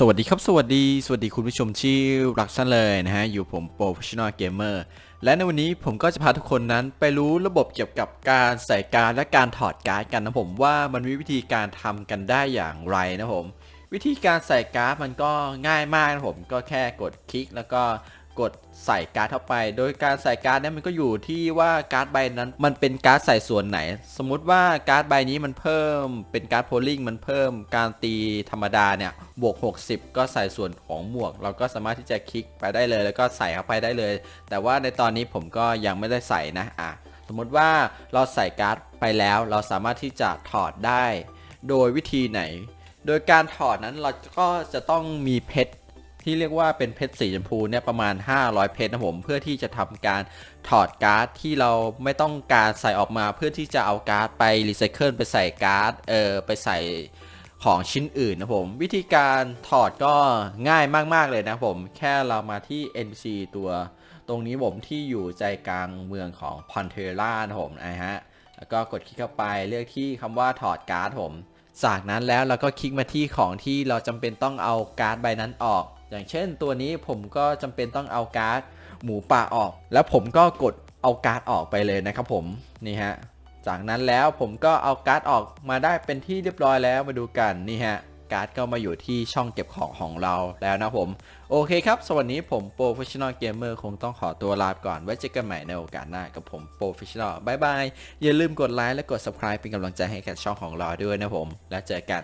สวัสดีครับ สวัสดี สวัสดีคุณผู้ชมที่รักท่านเลยนะฮะ อยู่ผมโปรเฟชชั่นอลเกมเมอร์และในวันนี้ผมก็จะพาทุกคนนั้นไปรู้ระบบเกี่ยวกับการใส่การและการถอดการ์ดกันนะผมว่ามันมีวิธีการทำกันได้อย่างไรนะผม วิธีการใส่การ์ดมันก็ง่ายมากนะผมก็แค่กดคลิกแล้วก็ กดใส่การ์ดเข้าไป โดยการใส่การ์ดเนี่ยมันก็อยู่ที่ว่าการ์ดใบนั้น มันเป็นการ์ดใส่ส่วนไหน สมมุติว่าการ์ดใบนี้มันเพิ่ม เป็นการ์ดโพลิงมันเพิ่ม การตีธรรมดาเนี่ยบวก 60 ก็ใส่ส่วนของหมวก เราก็สามารถที่จะคลิกไปได้เลย แล้วก็ใส่เข้าไปได้เลย แต่ว่าในตอนนี้ผมก็ยังไม่ได้ใส่นะอะสมมุติว่าเราใส่การ์ดไปแล้ว เราสามารถที่จะถอดได้ โดยวิธีไหน โดยการถอดนั้นเราก็จะต้องมีเพชร ที่เรียกว่าเป็นเพชรสีชมพูเนี่ยประมาณ 500 เพชรนะผมเพื่อที่จะทำการถอดการ์ดที่เราไม่ต้องการใส่ออกมาเพื่อที่จะเอาการ์ดไปรีไซเคิลไปใส่การ์ดเออไปใส่ของชิ้นอื่นนะผม วิธีการถอดก็ง่ายมากๆเลยนะผม แค่เรามาที่ NPC ตัวตรงนี้ผมที่อยู่ใจกลางเมืองของพอนเทล่านะผมนะฮะแล้วก็กดคลิกเข้าไปเลือกที่คำว่าถอดการ์ดผม จากนั้นแล้วเราก็คลิกมาที่ของที่เราจำเป็นต้องเอาการ์ดใบนั้นออก อย่างเช่นตัวนี้ผมก็จำเป็นต้องเอาการ์ดหมูป่าออก แล้วผมก็กดเอาการ์ดออกไปเลยนะครับผมนี่ฮะจากนั้นแล้วผมก็เอาการ์ดออกมาได้เป็นที่เรียบร้อยแล้วมาดูกันนี่ฮะการ์ดก็มาอยู่ที่ช่องเก็บของของเราแล้วนะผม โอเคครับ สวัสดีผม Professional Gamer คงต้องขอตัวลาไปก่อน ไว้เจอกันใหม่ในโอกาสหน้ากับผม Professional บายบาย อย่าลืมกดไลค์และกด subscribe เป็นกำลังใจให้กับช่องของเราด้วยนะผม แล้วเจอกัน